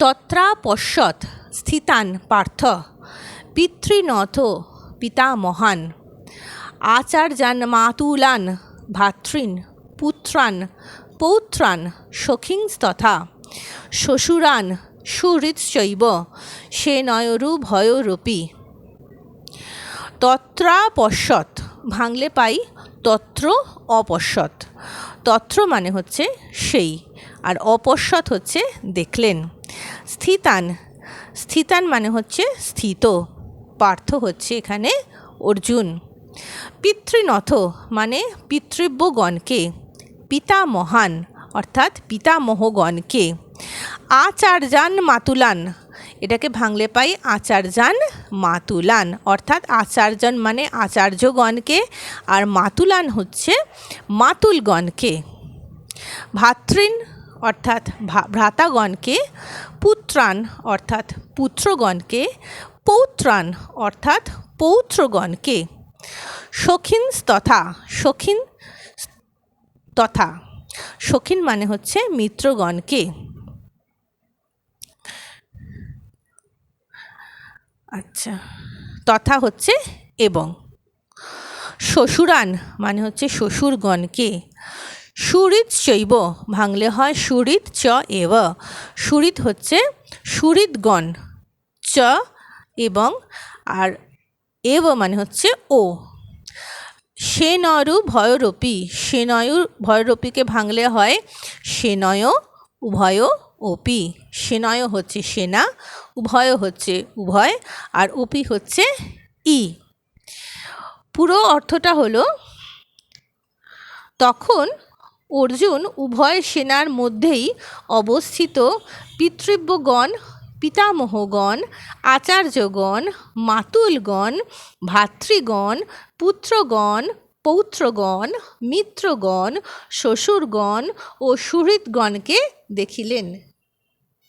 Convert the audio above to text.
তত্রাপশ্যৎ স্থিতান পার্থ, পিতৃনথ পিতামহান আচার্যান মাতুলান ভাতৃন পুত্রান পৌত্রান সখিংস্তথা শ্বশুরান সুহৃৎশৈব সেনয়রুভয়রূপী। তত্রাপশ্যৎ ভাঙলে পাই তত্র অপশ্যৎ। তত্র মানে হচ্ছে সেই, আর অপশ্যৎ হচ্ছে দেখলেন। স্থিতান। স্থিতান মানে হচ্ছে স্থিত, পার্থ হচ্ছে এখানে অর্জুন। পিতৃনথ মানে পিতৃব্যগণকে, পিতামহান অর্থাৎ পিতামহগণকে। আচার্যান মাতুলান, এটাকে ভাঙলে পাই আচার্যান মাতুলান। অর্থাৎ আচার্যন মানে আচার্যগণকে আর মাতুলান হচ্ছে মাতুলগণকে। ভাতৃন অর্থাৎ ভ্রাতাগণকে পুত্রান অর্থাৎ পুত্রগণকে পৌত্রান অর্থাৎ পৌত্রগণকে সখিন তথা সখিন তথা, সখিন মানে হচ্ছে মিত্রগণকে। আচ্ছা তথা হচ্ছে এবং। শ্বশুরান মানে হচ্ছে শ্বশুরগণকে। সুরিত শৈব ভাঙলে হয় সুরিত চ এব। সুরিত হচ্ছে সুরিতগণ চ এবং আর এব মানে হচ্ছে ও। সে সেনয়ু ভয়রূপী সেনয়ুর ভয়রূপীকে ভাঙলে হয় সে সেনয়, উভয় ওপি। সেনয় হচ্ছে সেনা, উভয় হচ্ছে উভয়, আর ওপি হচ্ছে ই। পুরো অর্থটা হলো, তখন অর্জুন উভয় সেনার মধ্যেই অবস্থিত। পিতৃব্যগণ, পিতামহগণ, আচার্যগণ, মাতুলগণ, ভাতৃগণ, পুত্রগণ, পৌত্রগণ, মিত্রগণ, শ্বশুরগণ ও সুহৃদগণকে দেখিলেন।